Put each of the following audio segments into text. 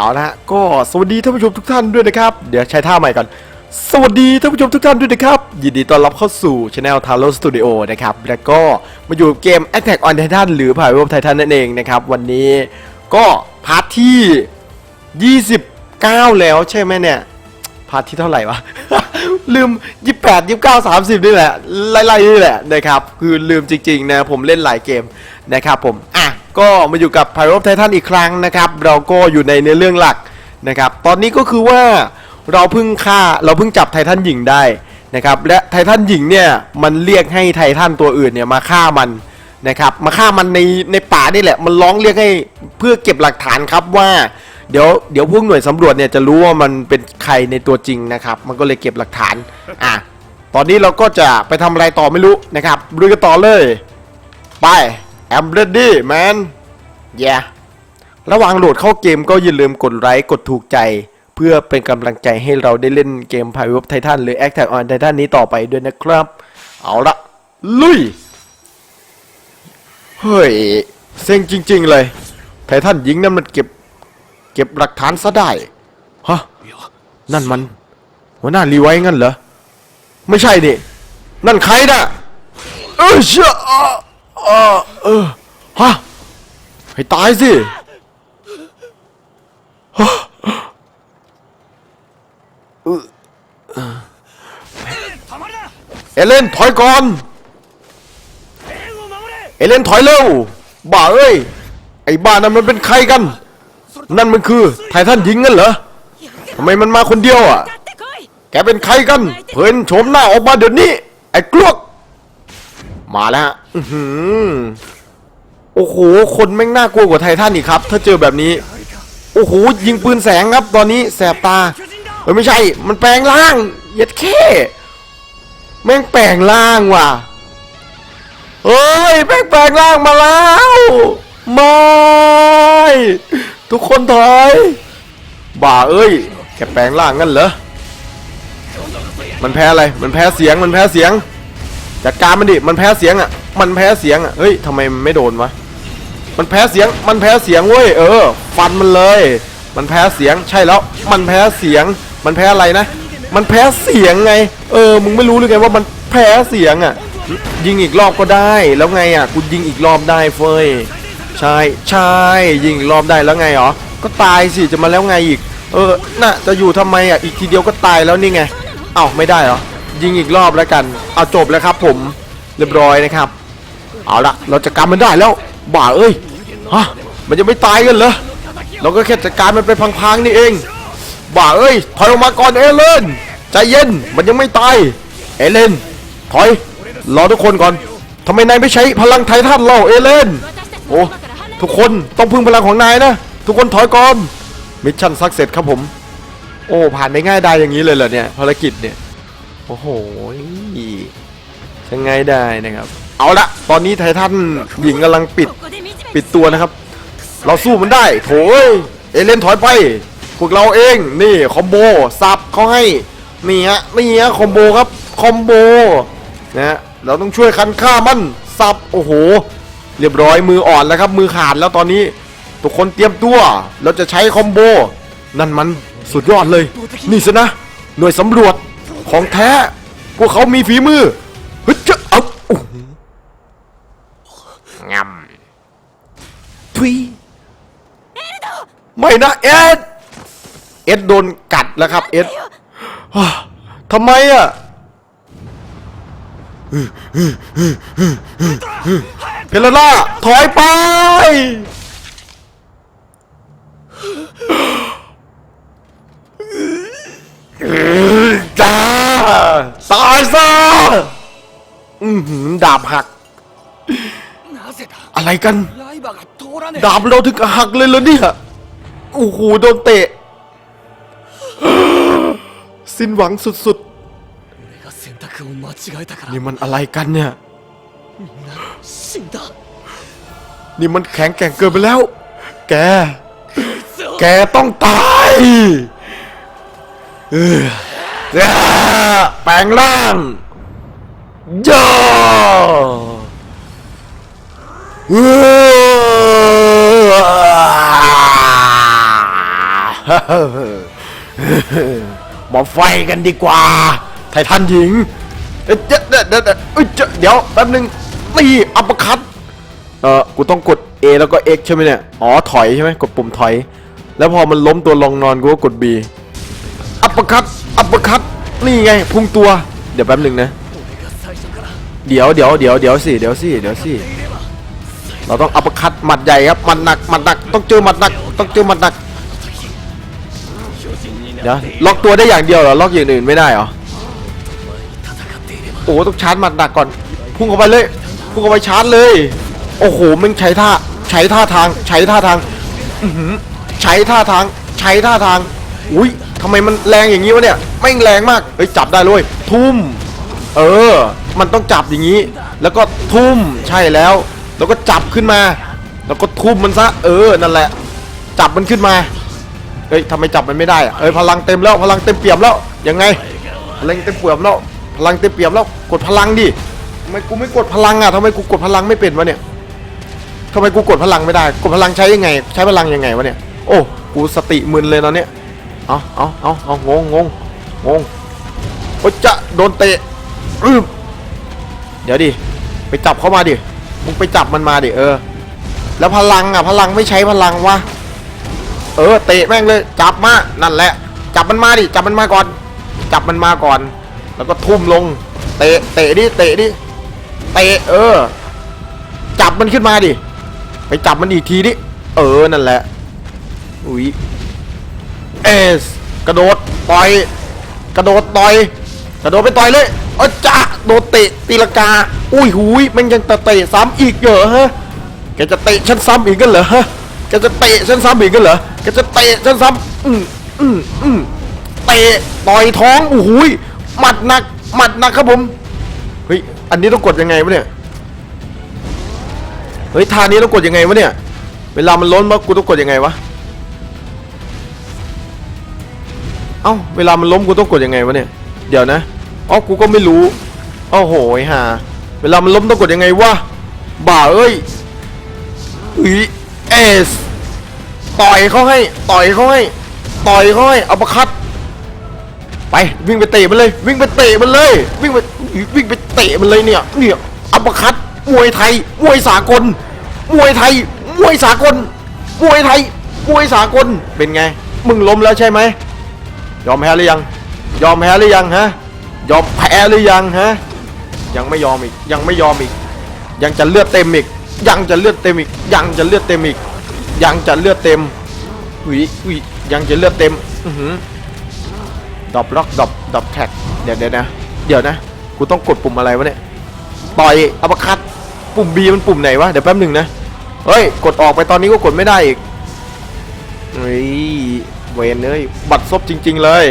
เอาละก็สวัสดีท่านผู้ชมทุกท่านด้วยนะครับ เดี๋ยวใช้ท่าใหม่ก่อน สวัสดีท่านผู้ชมทุกท่านด้วยนะครับ ยินดีต้อนรับเข้าสู่ช anel t a r o Studio นะครับ แล้วก็มาอยู่เกม Attack on Titan หรือ Power of Titan นั่นเองนะครับ วันนี้ก็พาร์ทที่ 29 แล้วใช่ไหมเนี่ย พาร์ทที่เท่าไหร่วะ ลืม 28 29 30 นี่แหละไล่ๆนี่แหละนะครับ คือลืมจริงๆนะผมเล่นหลายเกมนะครับผมอะ ก็มาอยู่กับ Pyro of Titan อีกครั้งนะครับ เราก็อยู่ในเนื้อเรื่องหลักนะครับ ตอนนี้ก็คือว่าเราเพิ่งฆ่าเราเพิ่งจับไททันหญิงได้นะครับ และไททันหญิงเนี่ยมันเรียกให้ไททันตัวอื่นเนี่ยมาฆ่ามันนะครับ มาฆ่ามันในในป่านี่แหละ มันร้องเรียกให้เพื่อเก็บหลักฐานครับว่าเดี๋ยวเดี๋ยวพวกหน่วยสำรวจเนี่ยจะรู้ว่ามันเป็นใครในตัวจริงนะครับ มันก็เลยเก็บหลักฐานอะตอนนี้เราก็จะไปทำอะไรต่อไม่รู้นะครับลุยกันต่อเลย ไป I'm ready man yeah ระหว่างโหลดเข้าเกมก็อย่าลืมกดไลค์กดถูกใจ เพื่อเป็นกำลังใจให้เราได้เล่นเกม p i r o t Titan หรือ Attack on Titan นี้ต่อไปด้วยนะครับ เอาละลุย เฮ้ย เซ็งจริง ๆ เลย ไททันยิงนั่นมันเก็บ เก็บหลักฐานซะได้ ฮะ นั่นมันหัวหน้ารีไว้งั้นเหรอ ไม่ใช่นี่ นั่นใครน่ะเออเชื่อ ออเออฮะให้ตายสิเอเลนถอยก่อน เอเลนถอยเร็ว บ้าเอ้ย ไอ้บ้านั่นมันเป็นใครกัน นั่นมันคือไททันยิงงั้นเหรอทำไมมันมาคนเดียวอะ แกเป็นใครกันเพื่อนโฉมหน้าออกมาเดี๋ยวนี้ ไอ้กลวก มาแล้วฮะโอ้โห คนแม่งน่ากลัวกว่าไททันอีกครับ ถ้าเจอแบบนี้ โอ้โห ยิงปืนแสงครับ ตอนนี้แสบตาเฮ้ยไม่ใช่ มันแปลงร่าง เย็ดแค่แม่งแปลงร่างว่ะเฮ้ยแม่งแปลงร่างมาแล้วไม่ทุกคนถอย บ่าเอ้ย แกแปลงร่างงั้นเหรอ มันแพ้อะไร มันแพ้เสียง มันแพ้เสียง จัดการมันดิ มันแพ้เสียงอะ มันแพ้เสียงอะ เฮ้ยทำไมไม่โดนวะ มันแพ้เสียง มันแพ้เสียงเว้ย เออ ฟันมันเลย มันแพ้เสียง ใช่แล้ว มันแพ้เสียง มันแพ้อะไรนะ มันแพ้เสียงไง เออ มึงไม่รู้หรือไงว่ามันแพ้เสียงอะ ยิงอีกรอบก็ได้ แล้วไงอะ กูยิงอีกรอบได้เฟยใช่ ใช่ ยิงอีกรอบได้แล้วไงหรอ ก็ตายสิ จะมาแล้วไงอีก เออ น่ะ จะอยู่ทำไมอะ อีกทีเดียวก็ตายแล้วนี่ไง เอ้า ไม่ได้หรอ ยิงอีกรอบแล้วกัน เอาจบแล้วครับผมเรียบร้อยนะครับ เอาละเราจัดการมันได้แล้ว บ่าเอ้ยฮะมันยังไม่ตายกันเหรอเราก็แค่จัดการมันไปพังๆนี่เอง บ่าเอ้ยถอยออกมาก่อนเอเลนใจเย็นมันยังไม่ตายเอเลนถอยรอทุกคนก่อนทำไมนายไม่ใช้พลังไททันเล่าเอเลนโอ้ทุกคนต้องพึ่งพลังของนายนะ ทุกคนถอยก่อนมิชชั่นสักเสร็จครับผม โอ้ผ่านไปง่ายได้อย่างนี้เลยเหรอเนี่ยภารกิจเนี่ย โอ้โหยังไงได้นะครับ เอาละตอนนี้ไททันหญิงกำลังปิดปิดตัวนะครับ เราสู้มันได้ โถยเอเลนถอยไป พวกเราเองนี่คอมโบซับเขาให้นี่ฮะนี่ฮะคอมโบครับคอมโบนะฮะเราต้องช่วยคันฆ่ามันซับโอ้โห เรียบร้อยมืออ่อนแล้วครับ มือขาดแล้วตอนนี้ ทุกคนเตรียมตัว เราจะใช้คอมโบ นั่นมันสุดยอดเลย นี่สินะหน่วยสำรวจ ของแท้ พวกเขามีฝีมือเฮ้ยจะเอาโอ้โหงำทุยไม่นะเอ็ด เอ็ดโดนกัดแล้วครับ เอ็ดฮ่าทำไมอะเพลล่าถอยไปจ้าตาซะอือดาบหัก อะไรกัน ดาบเราถึงหักเลยเหรอเนี่ยโอ้โหโดนเตะ สิ้นหวังสุดๆ นี่มันอะไรกันเนี่ย นี่มันแข็งแก่งเกินไปแล้ว แก แกต้องตาย เออ แปลงร่างย่อมาไฟกันดีกว่า ไททันหญิง เดี๋ยวเดี๋ยวเดี๋ยวเดี๋ยวแป๊บนึงนี่อัปปอร์คัตเออกูต้องกด A แล้วก็ X ใช่ไหมเนี่ย อ๋อ ถอยใช่ไหมกดปุ่มถอย แล้วพอมันล้มตัวลงนอนกูก็กด B อัปปร์คัตอัปปร์คัตนี่ไงพุ่งตัว เดี๋ยวแป๊บหนึ่งนะ เดี๋ยวเดี๋ยวเดี๋ยวเดี๋ยวสิเดี๋ยวสิเดี๋ยวสิเราต้องอัปคัตหมัดใหญ่ครับหมัดหนักหมัดหนักต้องเจอหมัดหนักต้องเจอหมัดหนักเดี๋ยวล็อกตัวได้อย่างเดียวเหรอล็อกอย่างอื่นไม่ได้เหรอโอ้ต้องชาร์จหมัดหนักก่อน พุ่งเข้าไปเลย พุ่งเข้าไปชาร์จเลย โอ้โหมันใช้ท่าใช้ท่าทางใช้ท่าทางใช้ท่าทางใช้ท่าทางอุ้ย ทำไมมันแรงอย่างนี้วะเนี่ยไม่งแรงมากเฮ้ยจับได้เลยทุ่ม เออ มันต้องจับอย่างนี้ แล้วก็ทุ่มใช่แล้ว แล้วก็จับขึ้นมา แล้วก็ทุ่มมันซะเออนั่นแหละ จับมันขึ้นมาเฮ้ยทำไมจับมันไม่ได้อะเอ้ยพลังเต็มแล้วพลังเต็มเปี่ยมแล้วยังไงพลังเต็มเปี่ยมแล้วพลังเต็มเปี่ยมแล้วกดพลังดิทำไมกูไม่กดพลังอะทำไมกูกดพลังไม่เป็นวะเนี่ยทำไมกูกดพลังไม่ได้ กดพลังใช้ยังไง ใช้พลังยังไงวะเนี่ย โอ้ กูสติมึนเลยตอนเนี้ย เอาเอาเอาเอางงงงงงโอ้จะโดนเตะอืบเดี๋ยวดิ ไปจับเข้ามาดิ มึงไปจับมันมาดิเออ แล้วพลังอะพลังไม่ใช้พลังวะ เออเตะแม่งเลย จับมา นั่นแหละ จับมันมาดิ จับมันมาก่อน จับมันมาก่อน แล้วก็ทุ่มลง เตะ เตะดิ เตะดิ เตะเออ จับมันขึ้นมาดิ ไปจับมันอีกทีดิ เออ นั่นแหละ อุ้ย เอสกระโดดต่อยกระโดดต่อยกระโดดไปต่อยเลยเออจ้าโดดเตะตีลกา อุ้ยหุยมันยังจะเตะซ้ำอีกเหรอฮะแกจะเตะฉันซ้ำอีกกันเหรอฮะแกจะเตะฉันซ้ำอีกกันเหรอแกจะเตะฉันซ้ำอืมอืมอืมเตะต่อยท้องโอ้โหยหมัดหนักหมัดหนักครับผมเฮ้ยอันนี้ต้องกดยังไงวะเนี่ยเฮ้ยท่านี้ต้องกดยังไงวะเนี่ย เวลามันล้นมากูต้องกดยังไงวะ เอ้าเวลามันล้มกูต้องกดยังไงวะเนี่ย เดี๋ยวนะอ๋อกูก็ไม่รู้โอ้โหไอ้ห่าเวลามันล้มต้องกดยังไงวะบ่าเอ้ยอีเอสต่อยเขาให้ต่อยเขาให้ต่อยเขาให้เอาประคัดไปวิ่งไปเตะมันเลย วิ่งไปเตะมันเลย วิ่งไปวิ่งไปเตะมันเลยเนี่ยเนี่ยอัปร์คัตมวยไทยมวยสากลมวยไทยมวยสากลมวยไทยมวยสากลเป็นไง มึงล้มแล้วใช่ไหม ยอมแพ้หรือยัง ยอมแพ้หรือยังฮะ ยอมแพ้หรือยังฮะ ยังไม่ยอมอีก ยังไม่ยอมอีก ยังจะเลือดเต็มอีก ยังจะเลือดเต็มอีก ยังจะเลือดเต็มอีก ยังจะเลือดเต็มหุยหุยยังจะเลือดเต็ม อือหือดรอปล็อกดรอปดรอปแท็ก เดี๋ยวเดี๋ยวนะ เดี๋ยวนะ กูต้องกดปุ่มอะไรวะเนี่ย ต่อยอัปคัตปุ่ม B มันปุ่มไหนวะ เดี๋ยวแป๊บหนึ่งนะ เฮ้ย กดออกไปตอนนี้ก็กดไม่ได้อีกเฮ้ย เวนเอ้ยบัตรซบจริง ๆ เลย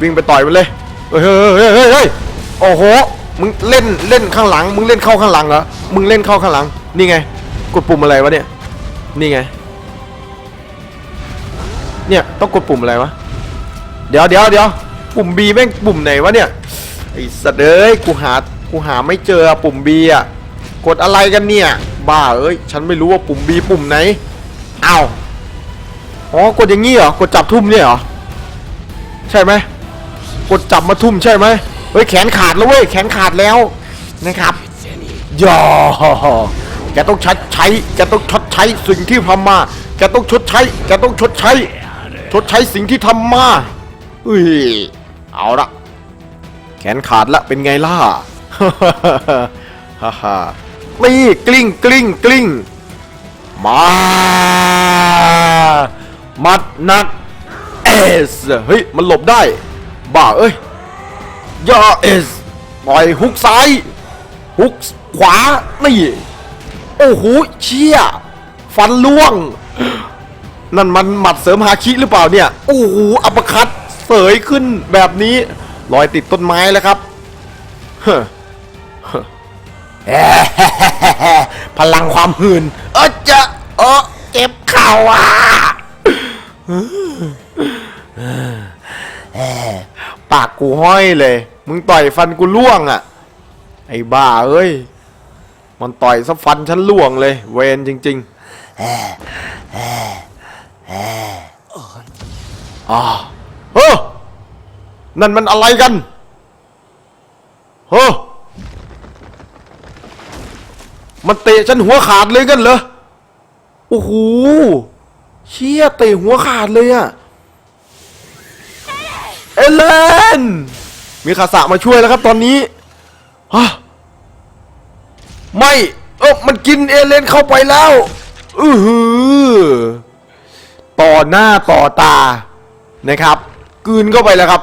วิ่งไปต่อยมันเลยเฮ้ยเฮ้ยเฮ้ยเฮ้ยโอ้โหมึงเล่นเล่นข้างหลัง มึงเล่นเข้าข้างหลังเหรอมึงเล่นเข้าข้างหลัง นี่ไง กดปุ่มอะไรวะเนี่ยนี่ไง เนี่ยต้องกดปุ่มอะไรวะเดี๋ยวเดี๋ยวเดี๋ยวปุ่ม B แม่งปุ่มไหนวะเนี่ยไอ้สัตว์เอ้ยกูหากูหาไม่เจอปุ่ม B อะกดอะไรกันเนี่ย บ้าเอ้ยฉันไม่รู้ว่าปุ่ม B ปุ่มไหนอ้าว อ๋อกดอย่างงี้เหรอกดจับทุ่มเนี่ยเหรอใช่ไหมกดจับมาทุ่มใช่ไหมเฮ้ยแขนขาดแล้วเว้ยแขนขาดแล้วนะครับย่อแกต้องชดใช้แกต้องชดใช้สิ่งที่ทำมาแกต้องชดใช้แกต้องชดใช้ ชดใช้สิ่งที่ทำมาอุ้ยเอาละแขนขาดละเป็นไงล่ะฮ่าฮ่านี่กลิ้งกลิ้งกลิ้งมา มัดนักเอสเฮ้ย มันหลบได้ บ้าเอ้ยยอเอสปล่อยฮุกซ้ายฮุกขวา นี่ โอ้โหเชี่ย ฟันล่วง นั่นมันหมัดเสริมฮาคิหรือเปล่าเนี่ย โอ้โหอัปคัตเสยขึ้นแบบนี้ลอยติดต้นไม้แล้วครับเฮ้อเฮ้อพลังความหืนเออจะเออเจ็บเข่าอะ ปากกูห้อยเลย มึงต่อยฟันกูล่วงอะ ไอ้บ้าเอ้ย มันต่อยซะฟันฉันล่วงเลย เวนจริงๆอ่าเฮ้อนั่นมันอะไรกันเฮ้อมันเตะฉันหัวขาดเลยกันเหรอ โอ้โห เชี่ยเตะหัวขาดเลยอะเอเลนมีคาสะมาช่วยแล้วครับตอนนี้ฮะไม่เออมันกินเอเลนเข้าไปแล้วอือหือต่อหน้าต่อตานะครับกืนเข้าไปแล้วครับ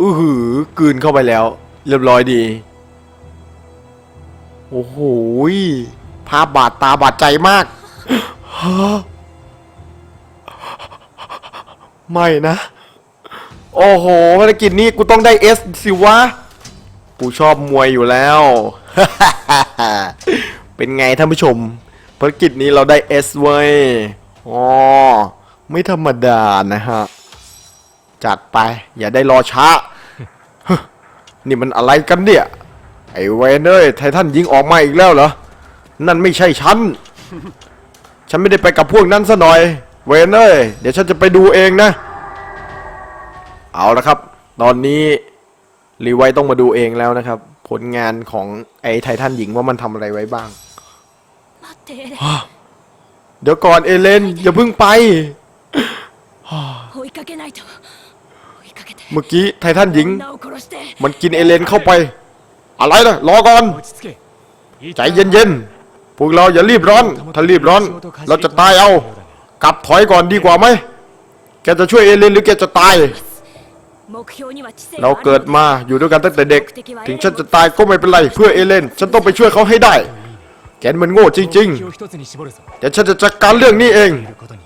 อือหือกืนเข้าไปแล้ว เรียบร้อยดีโอ้โหภาพบาดตาบาดใจมาก ฮะไม่นะ โอ้โหภารกิจนี้กูต้องได้เอสสิวะ กูชอบมวยอยู่แล้ว เป็นไงท่านผู้ชม ภารกิจนี้เราได้เอสเว้ยอ๋อไม่ธรรมดานะฮะ จัดไป อย่าได้รอช้า นี่มันอะไรกันเนี่ย ไอ้เวนเอ้ยไททันยิงออกมาอีกแล้วเหรอ นั่นไม่ใช่ฉัน ฉันไม่ได้ไปกับพวกนั้นซะหน่อย เวนเอ้ยเดี๋ยวฉันจะไปดูเองนะ เอาละครับ ตอนนี้รีไวต้องมาดูเองแล้วนะครับ ผลงานของไอ้ไททันหญิงว่ามันทำอะไรไว้บ้าง เดี๋ยวก่อนเอเลนอย่าเพิ่งไป เมื่อกี้ไททันหญิง มันกินเอเลนเข้าไป อะไรนะรอก่อน ใจเย็นๆ พวกเราอย่ารีบร้อน ถ้ารีบร้อน เราจะตายเอา กลับถอยก่อนดีกว่าไหม แกจะช่วยเอเลนหรือแกจะตาย เราเกิดมาอยู่ด้วยกันตั้งแต่เด็ก ถึงฉันจะตายก็ไม่เป็นไรเพื่อเอเลน ฉันต้องไปช่วยเขาให้ได้ แกมันโง่จริงๆแต่ฉันจะจัดการเรื่องนี้เอง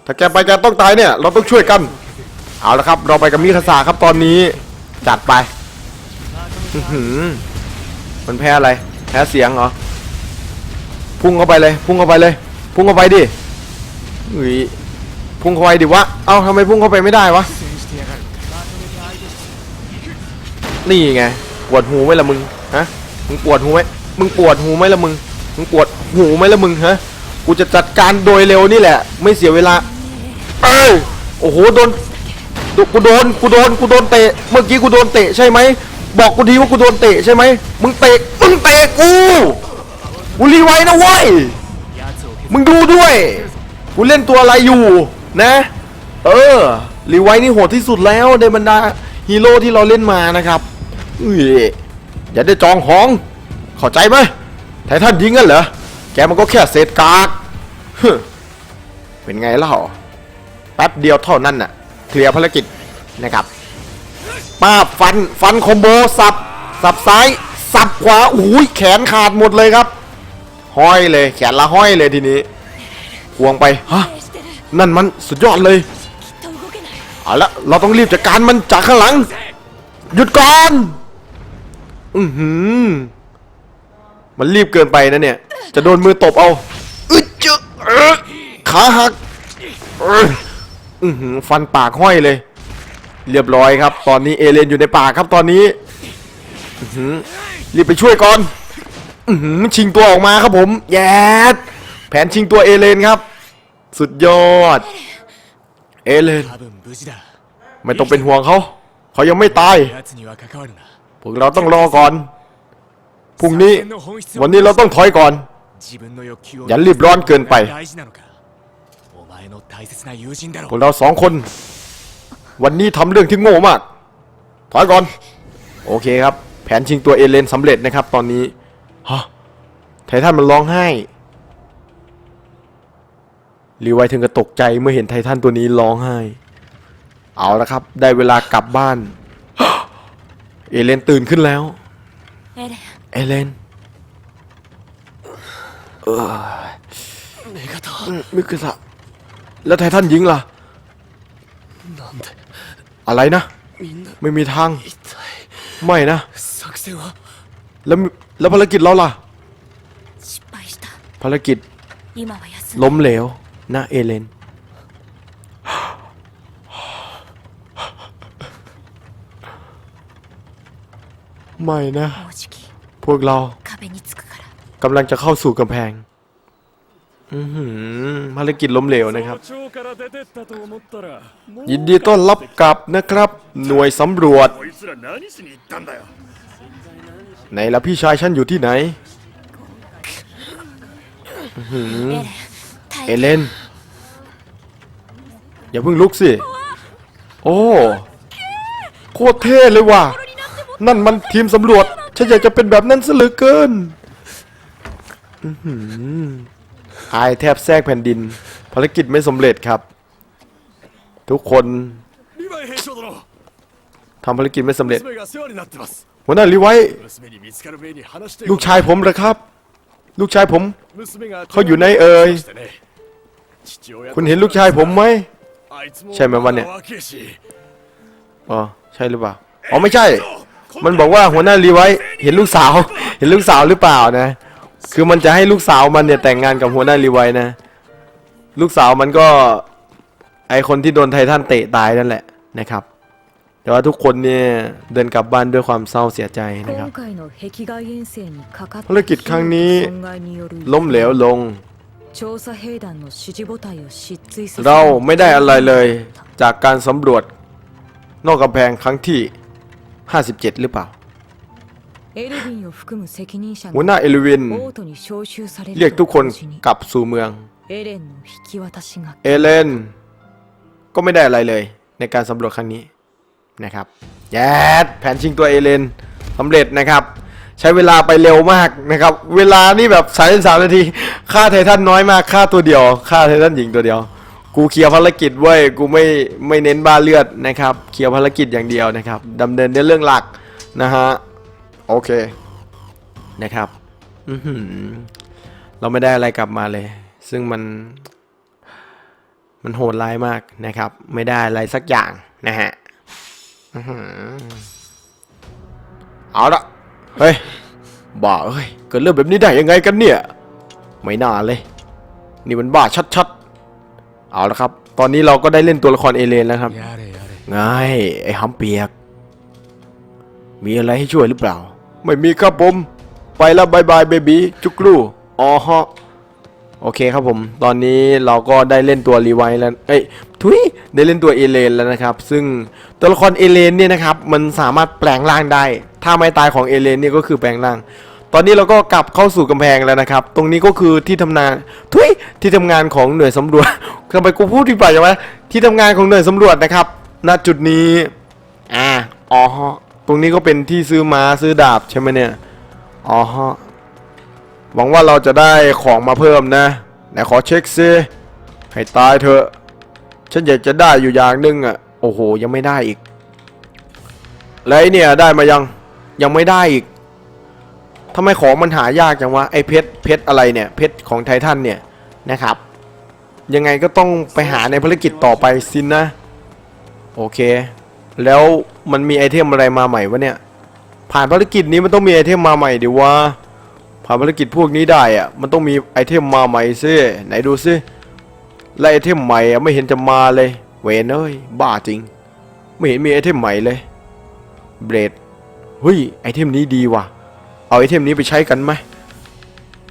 ถ้าแกไปแกต้องตายเนี่ย เราต้องช่วยกัน เอาละครับ เราไปกับมิคาซาครับตอนนี้ จัดไปมันแพ้อะไร แพ้เสียงเหรอ พุ่งเข้าไปเลย พุ่งเข้าไปเลย พุ่งเข้าไปดิเฮ้ยพุ่งเข้าไปดิวะ เอ้าทำไมพุ่งเข้าไปไม่ได้วะ นี่ไง ปวดหูไหมละมึง ฮะ มึงปวดหูไหมมึงปวดหูไหมละมึง มึงปวดหูไหมละมึงฮะ กูจะจัดการโดยเร็วนี่แหละ ไม่เสียเวลา เอ้ย โอ้โห โดน กูโดน กูโดน กูโดนเตะ เมื่อกี้กูโดนเตะใช่ไหม บอกกูทีว่ากูโดนเตะใช่ไหม มึงเตะ มึงเตะกู กูรีไว้นะเว้ย มึงดูด้วย กูเล่นตัวอะไรอยู่นะ เออ รีไว้นี่โหดที่สุดแล้วในบรรดาฮีโร่ที่เราเล่นมานะครับเฮ้ยอย่าได้จองของเข้ใจไหมไททันยิงกันเหรอ แกมันก็แค่เศษกากเป็นไงล่ะหอแป๊บเดียวเท่านั้นน่ะ เคลียร์ภารกิจนะครับป้าฟันฟันคอมโบสับ สับซ้าย สับขวาอุ้ยแขนขาดหมดเลยครับ ห้อยเลยแขนละห้อยเลยทีนี้ควงไปฮะนั่นมันสุดยอดเลยเอาละเราต้องรีบจัดการมันจากข้างหลัง หยุดก่อนอือหือมันรีบเกินไปนะเนี่ย จะโดนมือตบเอาอึดจึ๊ขาหักอือหือฟันปากห้อยเลย เรียบร้อยครับ ตอนนี้เอเลนอยู่ในปากครับตอนนี้รีบไปช่วยก่อน อือหือชิงตัวออกมาครับผม แย่แผนชิงตัวเอเลนครับ สุดยอด เอเลน 多分無事だ ไม่ต้องเป็นห่วงเขา เขายังไม่ตาย 奴には関わるな พวกเราต้องรอก่อน พรุ่งนี้ 作戦の本質を วันนี้เราต้องถอยก่อน 自分の欲求を อย่ารีบร้อนเกินไป 大事なのかお前の大切な友人だ พ ろ วกเราสองคน วันนี้ทำเรื่องที่โง่มาก ถอยก่อน โอเคครับ แผนชิงตัวเอเลนสำเร็จนะครับ ตอนนี้ ฮะไททันมันร้องไห้รีไวถึงกับตกใจเมื่อเห็นไททันตัวนี้ร้องไห้ เอาละครับ ได้เวลากลับบ้าน เอเลนตื่นขึ้นแล้ว เอเลนเอเลนเอมิกะตะแล้วไททันยิงล่ะ อะไรนะ ไม่มีทาง ไม่นะ แล้วแล้วภารกิจเราล่ะ 失敗した ภารกิจ 今は休む ล้มเหลวนะเอเลน ไม่นะ もうじき พวกเรา 壁につくから กำลังจะเข้าสู่กำแพง อือหือภารกิจล้มเหลวนะครับ 町から出てったと思ったらもう ยินดีต้อนรับกลับนะครับ หน่วยสำรวจ こいつら何しに行ったんだよ ไหนล่ะพี่ชายฉันอยู่ที่ไหน エレン เอเลน อย่าเพิ่งลุกสิ โอ้ โคตรเท่เลยว่ะ นั่นมันทีมสำรวจ ฉันอยากจะเป็นแบบนั้นซะเหลือเกินอื้อหืออายแทบแทรกแผ่นดิน ภารกิจไม่สำเร็จครับ ทุกคน リヴァイ兵長殿 ทำภารกิจไม่สำเร็จ 娘が世話になってます หัวหน้าลีไว้ ลูกชายผมนะครับ ลูกชายผม เขาอยู่ในเอ่ยคุณเห็นลูกชายผมไหม ใช่ไหมวันเนี่ย อ๋อ ใช่หรือเปล่า อ๋อ ไม่ใช่ มันบอกว่าหัวหน้ารีไว้ เห็นลูกสาว เห็นลูกสาวหรือเปล่านะ คือมันจะให้ลูกสาวมันเนี่ยแต่งงานกับหัวหน้ารีไว้นะ ลูกสาวมันก็ ไอคนที่โดนไททันเตะตายนั่นแหละนะครับ แต่ว่าทุกคนเนี่ยเดินกลับบ้านด้วยความเศร้าเสียใจนะครับภารกิจครั้งนี้ล้มเหลวลง เราไม่ได้อะไรเลยจากการสำรวจนอกกำแพงครั้งที่ 57 หรือเปล่าหัวหน้าเอลวิน เรียกทุกคนกลับสู่เมือง เอเลนก็ไม่ได้อะไรเลยในการสำรวจครั้งนี้ นะครับแยดแผนชิงตัวเอเลนสำเร็จนะครับใช้เวลาไปเร็วมากนะครับเวลานี่แบบ33นาทีฆ่าไททันน้อยมากฆ่าตัวเดียวฆ่าไททันหญิงตัวเดียว กูเคลียร์ภารกิจเว้ยกูไม่ไม่เน้นบ้าเลือดนะครับเคลียร์ภารกิจอย่างเดียวนะครับดำเนินในเรื่องหลักนะฮะโอเคนะครับอืเราไม่ได้อะไรกลับมาเลย ซึ่งมันมันโหดร้ายมากนะครับ ไม่ได้อะไรสักอย่างนะฮะ เอาละเฮ้ยบ้าเอ้ยเกิดเรื่องแบบนี้ได้ยังไงกันเนี่ย ไม่น่าเลย นี่มันบ้าชัดๆ เอาละครับ ตอนนี้เราก็ได้เล่นตัวละครเอเลนแล้วครับง่ายไอ้ฮัเปียก มีอะไรให้ช่วยหรือเปล่า ไม่มีครับผม ไปแล้วบายบายเบบี้จุกลูอ๋อฮะ โอเคครับผม ตอนนี้เราก็ได้เล่นตัวรีไวแล้ว เอ้ย ทุย ได้เล่นตัวเอเลนแล้วนะครับ ซึ่งตัวละครเอเลนเนี่ยนะครับ มันสามารถแปลงร่างได้ ถ้าไม่ตายของเอเลนเนี่ยก็คือแปลงร่าง ตอนนี้เราก็กลับเข้าสู่กำแพงแล้วนะครับ ตรงนี้ก็คือที่ทำงาน ทุย ที่ทำงานของหน่วยสำรวจทำไมกูพูดที่ไปใช่ไหมที่ทำงานของหน่วยสำรวจนะครับ ณ จุดนี้ อ่า อ๋อ ตรงนี้ก็เป็นที่ซื้อม้าซื้อดาบใช่ไหมเนี่ย อ๋อ หวังว่าเราจะได้ของมาเพิ่มนะไหนขอเช็คซิให้ตายเถอะ ฉันอยากจะได้อยู่อย่างหนึงอะ โอ้โห ยังไม่ได้อีก แล้วไอเนี่ยได้มายัง ยังไม่ได้อีกทำไมของมันหายากจังวะ ไอเพชร เพชรอะไรเนี่ย เพชรของไททันเนี่ยนะครับ ยังไงก็ต้องไปหาในภารกิจต่อไปสินนะ โอเค แล้วมันมีไอเทมอะไรมาใหม่วะเนี่ย ผ่านภารกิจนี้มันต้องมีไอเทมมาใหม่ดิวะ ผ่านภารกิจพวกนี้ได้อะมันต้องมีไอเทมมาใหม่ซิไหนดูซิและไอเทมใหม่ไม่เห็นจะมาเลย เวนเอ้ยบ้าจริง ไม่เห็นมีไอเทมใหม่เลยเบรดเฮ้ยไอเทมนี้ดีว่ะ เอาไอเทมนี้ไปใช้กันไหม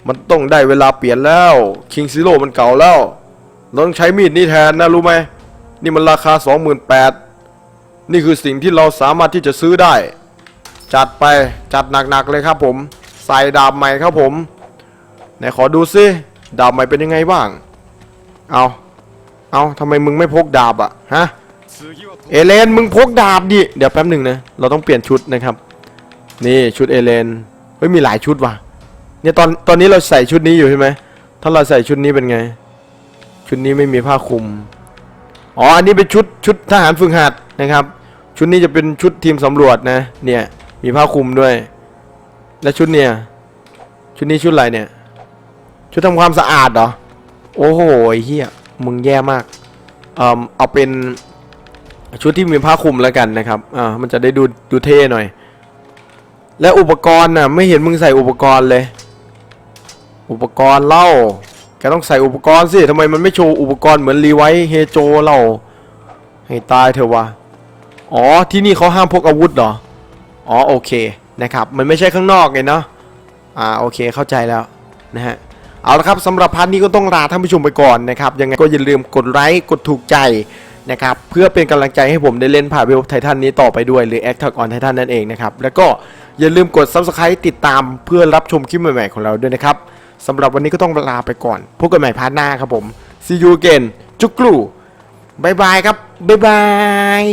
มันต้องได้เวลาเปลี่ยนแล้วคิงซิโร่มันเก่าแล้วเราต้องใช้มีดนี้แทนนะรู้ไหมนี่มันราคา 28,000นี่คือสิ่งที่เราสามารถที่จะซื้อได้ จัดไปจัดหนักๆเลยครับผม ส่ดาบใหม่ครับผม ไหนขอดูซิดาบใหม่เป็นยังไงบ้าง เอาเอาทำไมมึงไม่พกดาบอะฮะ เอเลนมึงพกดาบดิ เดี๋ยวแป๊บหนึ่งนะ เราต้องเปลี่ยนชุดนะครับ นี่ชุดเอเลน เฮ้ยมีหลายชุดว่ะ เนี่ยตอนตอนนี้เราใส่ชุดนี้อยู่ใช่ไหม ถ้าเราใส่ชุดนี้เป็นไง ชุดนี้ไม่มีผ้าคลุม อ๋อ อันนี้เป็นชุดชุดทหารฝึกหัดนะครับ ชุดนี้จะเป็นชุดทีมสำรวจนะ เนี่ยมีผ้าคลุมด้วย และชุดเนี่ย ชุดนี้ชุดอะไรเนี่ย ชุดทำความสะอาดเหรอ โอ้โหเฮียมึงแย่มากเอ่อเอาเป็นชุดที่มีผ้าคลุมแล้วกันนะครับ อ่า มันจะได้ดูดูเท่หน่อย และอุปกรณ์น่ะ ไม่เห็นมึงใส่อุปกรณ์เลย อุปกรณ์เล่า แกต้องใส่อุปกรณ์สิทำไมมันไม่โชว์อุปกรณ์เหมือนรีไวท์เฮโจเล่า ให้ตายเถอะวะ อ๋อ ที่นี่เขาห้ามพกอาวุธเหรอ อ๋อ โอเค นะครับมันไม่ใช่ข้างนอกไงเนาะอ่าโอเคเข้าใจแล้วนะฮะเอาละครับสำหรับพาร์ทนี้ก็ต้องลาท่านผู้ชมไปก่อนนะครับยังไงก็อย่าลืมกดไลค์กดถูกใจนะครับเพื่อเป็นกำลังใจให้ผมได้เล่นผ่าเวลไททันนี้ต่อไปด้วยหรือ a c t ท o อ on Titan นั่นเองนะครับแล้วก็อย่าลืมกด Subscribe ติดตามเพื่อรับชมคลิปใหม่ๆของเราด้วยนะครับสำหรับวันนี้ก็ต้องลาไปก่อนพบกันใหม่พาร์ทหน้าครับผม see you again จุกกลูบายบายครับบายบาย